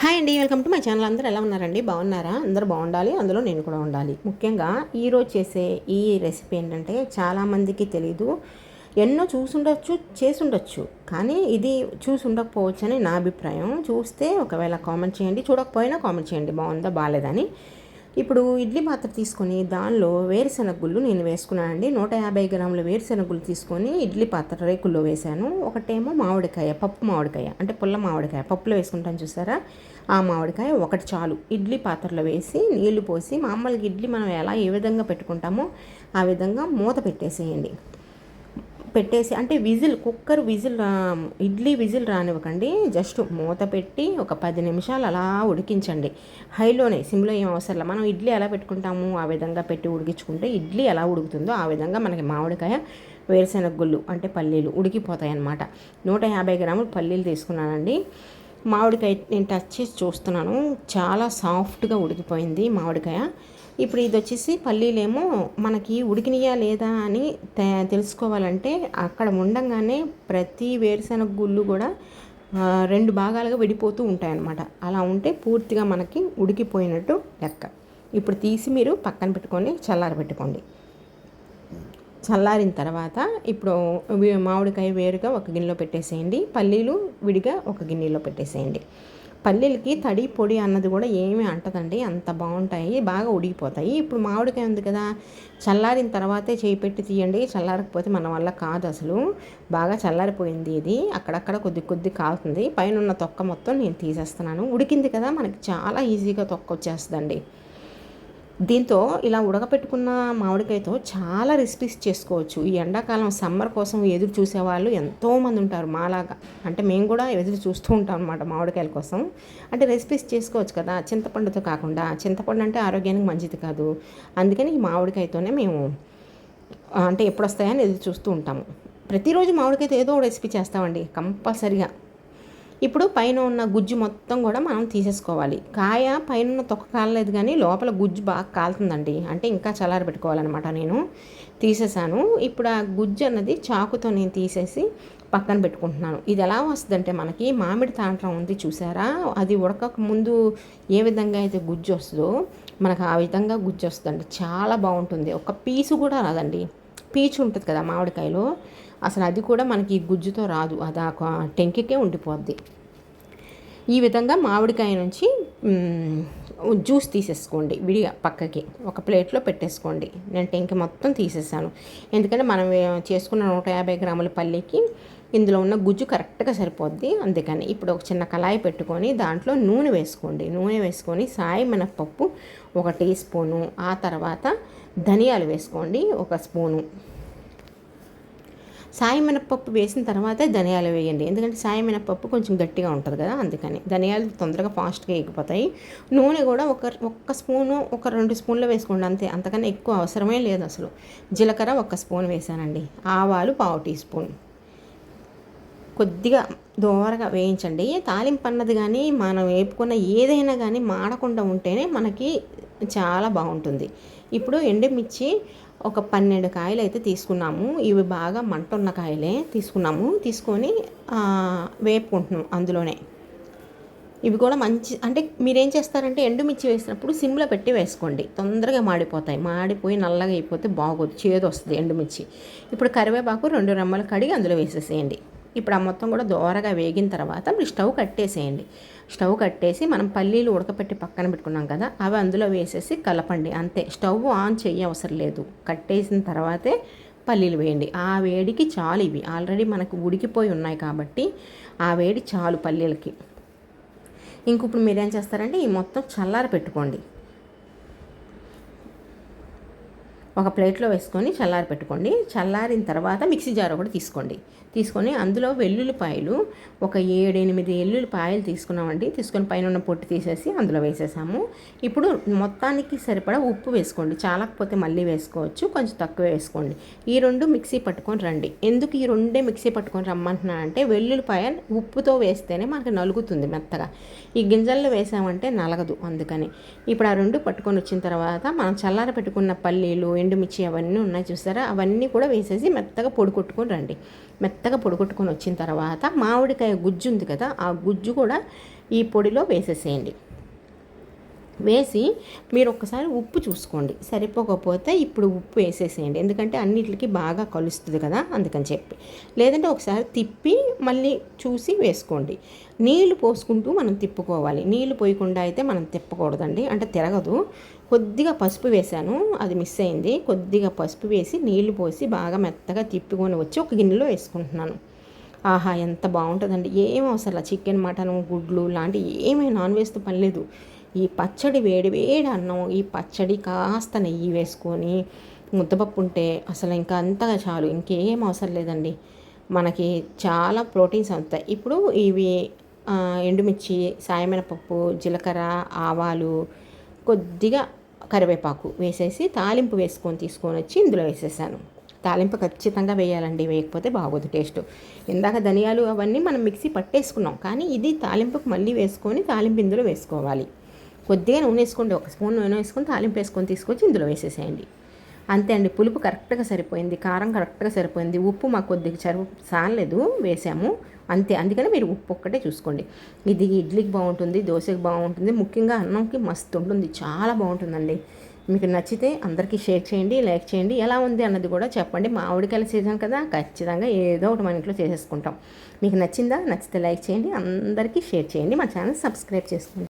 Hi అండి welcome to my channel. అందరూ ఎలా ఉన్నారండి? బాగున్నారా? అందరూ బాగుండాలి. అందులో నేను కూడా ఉండాలి. ముఖ్యంగా ఈరోజు చేసే ఈ రెసిపీ ఏంటంటే చాలామందికి తెలీదు. ఎన్నో చూసుండొచ్చు చేసుండొచ్చు. కానీ ఇది చూసి ఉండకపోవచ్చు అని నా అభిప్రాయం. చూస్తే ఒకవేళ కామెంట్ చేయండి చూడకపోయినా కామెంట్ చేయండి. బాగుందా? బాగాలేదని ఇప్పుడు ఇడ్లీ పాత్ర తీసుకొని దానిలో వేరుశెనగ గుళ్ళు నేను వేసుకున్నానండి. నూట యాభై గ్రాముల వేరుశెనగ గుళ్ళు తీసుకొని ఇడ్లీ పాత్ర రేకుల్లో వేశాను. ఒకటేమో మామిడికాయ పప్పు మామిడికాయ అంటే పుల్ల మామిడికాయ. పప్పులో వేసుకుంటాను చూసారా? ఆ మామిడికాయ ఒకటి చాలు. ఇడ్లీ పాత్రలో వేసి నీళ్ళు పోసి మామూలుగా ఇడ్లీ మనం ఎలా ఏ విధంగా పెట్టుకుంటామో ఆ విధంగా మూత పెట్టేసేయండి. పెట్టేసి అంటే whistle cooker whistle idli whistle రానివ్వకండి. Just మూత పెట్టి ఒక పది నిమిషాలు అలా ఉడికించండి. హైలోనే సిమ్లో ఏం అవసరం మనం ఇడ్లీ ఎలా పెట్టుకుంటాము? ఆ విధంగా పెట్టి ఉడికించుకుంటే ఇడ్లీ ఎలా ఉడుకుతుందో ఆ విధంగా మనకి మామిడికాయ వేరుశెనగ గుళ్ళు అంటే పల్లీలు ఉడికిపోతాయి అన్నమాట నూట యాభై గ్రాములు పల్లీలు తీసుకున్నానండి. మామిడికాయ నేను టచ్ చేసి చూస్తున్నాను. చాలా సాఫ్ట్గా ఉడికిపోయింది మామిడికాయ. ఇప్పుడు ఇది వచ్చేసి పల్లీలేమో మనకి ఉడికినాయా లేదా అని తెలుసుకోవాలంటే అక్కడ ఉండంగానే ప్రతి వేరుశనగ గుళ్ళు కూడా రెండు భాగాలుగా విడిపోతూ ఉంటాయన్నమాట. అలా ఉంటే పూర్తిగా మనకి ఉడికిపోయినట్టు లెక్క. ఇప్పుడు తీసి మీరు పక్కన పెట్టుకొని చల్లారబెట్టుకోండి. చల్లారిన తర్వాత ఇప్పుడు మామిడికాయ వేరుగా ఒక గిన్నెలో పెట్టేసేయండి. పల్లీలు విడిగా ఒక గిన్నెలో పెట్టేసేయండి. పల్లీలకి తడి పొడి అన్నది కూడా ఏమీ అంటదండి. అంత బాగుంటాయి బాగా ఉడికిపోతాయి. ఇప్పుడు మామిడికాయ ఉంది కదా చల్లారిన తర్వాతే చేయి పెట్టి తీయండి. చల్లారకపోతే మన వల్ల కాదు అసలు. బాగా చల్లారిపోయింది ఇది. అక్కడక్కడ కొద్ది కొద్ది కాలుతుంది. పైన ఉన్న తొక్క మొత్తం నేను తీసేస్తున్నాను. ఉడికింది కదా మనకి చాలా ఈజీగా తొక్క వచ్చేస్తుందండి. దీంతో ఇలా ఉడకపెట్టుకున్న మామిడికాయతో చాలా రెసిపీస్ చేసుకోవచ్చు. ఈ ఎండాకాలం సమ్మర్ కోసం ఎదురు చూసేవాళ్ళు ఎంతోమంది ఉంటారు మాలాగా. అంటే మేము కూడా ఎదురు చూస్తూ ఉంటాం అనమాట మామిడికాయల కోసం. అంటే రెసిపీస్ చేసుకోవచ్చు కదా చింతపండుతో కాకుండా. చింతపండు అంటే ఆరోగ్యానికి మంచిది కాదు. అందుకని ఈ మామిడికాయతోనే మేము అంటే ఎప్పుడు వస్తాయని ఎదురు చూస్తూ ఉంటాము. ప్రతిరోజు మామిడికాయతో ఏదో రెసిపీ చేస్తామండి కంపల్సరిగా. ఇప్పుడు పైన ఉన్న గుజ్జు మొత్తం కూడా మనం తీసేసుకోవాలి. కాయ పైన ఉన్న తొక్క కాలలేదు కానీ లోపల గుజ్జు బాగా కాలుతుందండి. అంటే ఇంకా చల్లారి పెట్టుకోవాలన్నమాట నేను. తీసేసాను. ఇప్పుడు ఆ గుజ్జు అన్నది చాకుతో నేను తీసేసి పక్కన పెట్టుకుంటున్నాను. ఇది ఎలా వస్తుందంటే మనకి మామిడి తాండ్రం ఉంది చూసారా? అది ఉడకక ముందు ఏ విధంగా అయితే గుజ్జు వస్తుందో మనకు ఆ విధంగా గుజ్జు వస్తుందండి. చాలా బాగుంటుంది. ఒక పీసు కూడా రాదండి. పీచు ఉంటుంది కదా మామిడికాయలో అసలు అది కూడా మనకి గుజ్జుతో రాదు. అది ఆ టెంకికే ఉండిపోద్ది. ఈ విధంగా మామిడికాయ నుంచి జ్యూస్ తీసేసుకోండి విడిగా పక్కకి. ఒక ప్లేట్లో పెట్టేసుకోండి. నేను టెంకి మొత్తం తీసేసాను. ఎందుకంటే మనం చేసుకున్న నూట యాభై గ్రాముల పల్లీకి ఇందులో ఉన్న గుజ్జు కరెక్ట్గా సరిపోద్ది. అందుకని ఇప్పుడు ఒక చిన్న కళాయి పెట్టుకొని దాంట్లో నూనె వేసుకోండి. నూనె వేసుకొని సాయి మినప్పప్పు ఒక టీ స్పూను ఆ తర్వాత ధనియాలు వేసుకోండి ఒక స్పూను. సాయి మినప్పప్పు వేసిన తర్వాతే ధనియాలు వేయండి. ఎందుకంటే సాయి మినప్పప్పు కొంచెం గట్టిగా ఉంటుంది కదా అందుకని ధనియాలు తొందరగా ఫాస్ట్గా ఎగిపోతాయి నూనె కూడా ఒక ఒక్క స్పూను ఒక రెండు స్పూన్లు వేసుకోండి అంతే. అంతకన్నా ఎక్కువ అవసరమే లేదు అసలు. జీలకర్ర ఒక స్పూన్ వేసానండి ఆవాలు పావు టీ స్పూన్. కొద్దిగా దోరగా వేయించండి. తాలింపు అన్నది కానీ మనం వేపుకున్న ఏదైనా కానీ మాడకుండా ఉంటేనే మనకి చాలా బాగుంటుంది. ఇప్పుడు ఎండుమిర్చి ఒక పన్నెండు కాయలు అయితే తీసుకున్నాము. ఇవి బాగా మంట ఉన్న కాయలే తీసుకున్నాము. తీసుకొని వేపుకుంటున్నాం అందులోనే. ఇవి కూడా మంచి అంటే మీరేం చేస్తారంటే ఎండుమిర్చి వేసినప్పుడు సిమ్లో పెట్టి వేసుకోండి. తొందరగా మాడిపోతాయి. మాడిపోయి నల్లగా అయిపోతే బాగోదు. చేదు వస్తుంది ఎండుమిర్చి. ఇప్పుడు కరివేపాకు రెండు రెమ్మలు కడిగి అందులో వేసేసేయండి. ఇప్పుడు ఆ మొత్తం కూడా దోరగా వేగిన తర్వాత మీరు స్టవ్ కట్టేసేయండి. స్టవ్ కట్టేసి మనం పల్లీలు ఉడకపెట్టి పక్కన పెట్టుకున్నాం కదా అవి అందులో వేసేసి కలపండి అంతే. స్టవ్ ఆన్ చేయవసరం అవసరం లేదు. కట్టేసిన తర్వాతే పల్లీలు వేయండి. ఆ వేడికి చాలు ఇవి. ఆల్రెడీ మనకు ఉడికిపోయి ఉన్నాయి కాబట్టి ఆ వేడి చాలు పల్లీలకి. ఇంక ఇప్పుడు మీరేం చేస్తారంటే ఈ మొత్తం చల్లార పెట్టుకోండి ఒక ప్లేట్లో వేసుకొని చల్లారి పెట్టుకోండి. చల్లారిన తర్వాత మిక్సీ జార్ ఒకటి తీసుకోండి. తీసుకొని అందులో వెల్లుల్లిపాయలు ఒక ఏడెనిమిది ఎల్లుల్లిపాయలు తీసుకున్నామండి. తీసుకొని పైన ఉన్న పొట్టు తీసేసి అందులో వేసేసాము. ఇప్పుడు మొత్తానికి సరిపడా ఉప్పు వేసుకోండి. చాలకపోతే మళ్ళీ వేసుకోవచ్చు. కొంచెం తక్కువ వేసుకోండి. ఈ రెండు మిక్సీ పట్టుకొని రండి. ఎందుకు ఈ రెండే మిక్సీ పట్టుకొని రమ్మంటున్నానంటే వెల్లుల్లిపాయ ఉప్పుతో వేస్తేనే మనకి నలుగుతుంది మెత్తగా. ఈ గింజల్లో వేసామంటే నలగదు అందుకని. ఇప్పుడు ఆ రెండు పట్టుకొని వచ్చిన తర్వాత మనం చల్లార పెట్టుకున్న పల్లీలు ఎండుమిర్చి అవన్నీ ఉన్నాయి చూసారా? అవన్నీ కూడా వేసేసి మెత్తగా పొడి కొట్టుకొని రండి. మెత్తగా పొడి కొట్టుకొని వచ్చిన తర్వాత మామిడికాయ గుజ్జు ఉంది కదా ఆ గుజ్జు కూడా ఈ పొడిలో వేసేసేయండి. వేసి మీరు ఒక్కసారి ఉప్పు చూసుకోండి. సరిపోకపోతే ఇప్పుడు ఉప్పు వేసేసేయండి. ఎందుకంటే అన్నిటికి బాగా కలుస్తుంది కదా అందుకని చెప్పి. లేదంటే ఒకసారి తిప్పి మళ్ళీ చూసి వేసుకోండి. నీళ్ళు పోసుకుంటూ మనం తిప్పుకోవాలి. నీళ్ళు పోయకుండా అయితే మనం తిప్పకూడదండి. అంటే తిరగదు. కొద్దిగా పసుపు వేసాను అది మిస్ అయింది. కొద్దిగా పసుపు వేసి నీళ్ళు పోసి బాగా మెత్తగా తిప్పుకొని వచ్చి ఒక గిన్నెలో వేసుకుంటున్నాను. ఆహా ఎంత బాగుంటుందండి. ఏం అవసరం చికెన్ మటన్ గుడ్లు లాంటి ఏమీ నాన్ వెజ్తో పని లేదు. ఈ పచ్చడి వేడి వేడి అన్నం ఈ పచ్చడి కాస్త నెయ్యి వేసుకొని ముద్దపప్పు ఉంటే అసలు ఇంకా అంతగా చాలు ఇంకేం అవసరం లేదండి. మనకి చాలా ప్రోటీన్స్ అవుతాయి ఇప్పుడు ఇవి ఎండుమిర్చి సాయమినపప్పు జీలకర్ర ఆవాలు కొద్దిగా కరివేపాకు వేసేసి తాలింపు వేసుకొని తీసుకొని వచ్చి ఇందులో వేసేసాను. తాలింపు ఖచ్చితంగా వేయాలండి వేయకపోతే బాగోదు టేస్ట్. ఇందాక ధనియాలు అవన్నీ మనం మిక్సీ పట్టేసుకున్నాం కానీ ఇది తాలింపుకు మళ్ళీ వేసుకొని తాలింపు ఇందులో వేసుకోవాలి. కొద్దిగా నూనె వేసుకోండి ఒక స్పూన్ నూనె వేసుకొని తాలింపు వేసుకొని తీసుకొచ్చి ఇందులో వేసేసేయండి. అంతే అండి పులుపు కరెక్ట్గా సరిపోయింది కారం కరెక్ట్గా సరిపోయింది ఉప్పు మాకు కొద్దిగా చరువు సాలేదు వేసాము అంతే అందుకని మీరు ఉప్పు ఒక్కటే చూసుకోండి. ఇది ఇడ్లీకి బాగుంటుంది దోశకి బాగుంటుంది ముఖ్యంగా అన్నంకి మస్తు ఉంటుంది చాలా బాగుంటుందండి. మీకు నచ్చితే అందరికీ షేర్ చేయండి లైక్ చేయండి ఎలా ఉంది అన్నది కూడా చెప్పండి. మామిడికాయల సీజన్ కదా ఖచ్చితంగా ఏదో ఒకటి మన ఇంట్లో చేసేసుకుంటాం. మీకు నచ్చిందా నచ్చితే లైక్ చేయండి అందరికీ షేర్ చేయండి మా ఛానల్ సబ్స్క్రైబ్ చేసుకోండి.